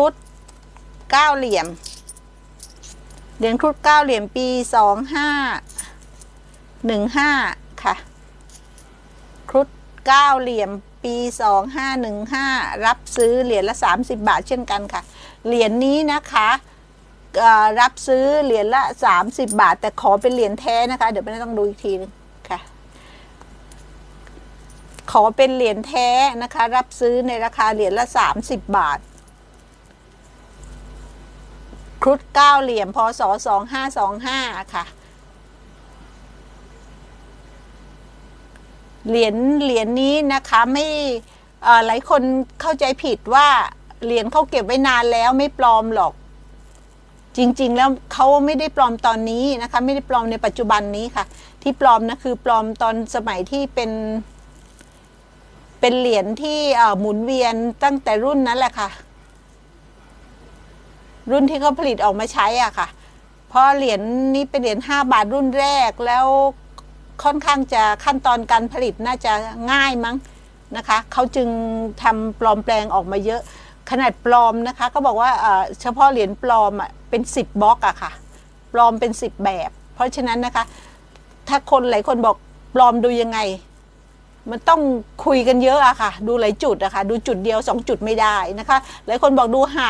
ครุฑเก้าเหลี่ยม เหรียญครุฑเก้าเหลี่ยมปีสองห้าหนึ่งห้าค่ะ ครุฑเก้าเหลี่ยมปีสองห้าหนึ่งห้ารับซื้อเหรียญละสามสิบบาทเช่นกันค่ะ เหรียญนี้นะคะรับซื้อเหรียญละสามสิบบาท แต่ขอเป็นเหรียญแท้นะคะ เดี๋ยวไม่ต้องดูอีกทีนึงค่ะขอเป็นเหรียญแท้นะคะ รับซื้อในราคาเหรียญละสามสิบบาท ครุฑเก้าเหลี่ยมพศสองห้าสองห้าค่ะ เหรียญเหรียญนี้นะคะไม่หลายคนเข้าใจผิดว่าเหรียญเขาเก็บไว้นานแล้วไม่ปลอมหรอก จริง ๆ แล้วเขาไม่ได้ปลอมตอนนี้นะคะ ไม่ได้ปลอมในปัจจุบันนี้ค่ะ ที่ปลอมนะคือปลอมตอนสมัยที่เป็น เป็นเหรียญที่หมุนเวียนตั้งแต่รุ่นนั้นแหละค่ะ รุ่นที่เขาผลิตออกมาใช้อะค่ะ เพราะเหรียญนี้เป็นเหรียญ5บาทรุ่นแรกแล้วค่อนข้างจะขั้นตอนการผลิตน่าจะง่ายมั้งนะคะเขาจึงทำปลอมแปลงออกมาเยอะ ขนาดปลอมนะคะเขาบอกว่าเฉพาะเหรียญปลอมอะเป็น 10บล็อกอะค่ะ ปลอมเป็น 10 แบบ เพราะฉะนั้นนะคะ ถ้าคนหลายคนบอกปลอมดูยังไง มันต้องคุยกันเยอะอะค่ะ ดูหลายจุดอะค่ะ ดูจุดเดียวสองจุดไม่ได้นะคะ หลายคนบอกดูหา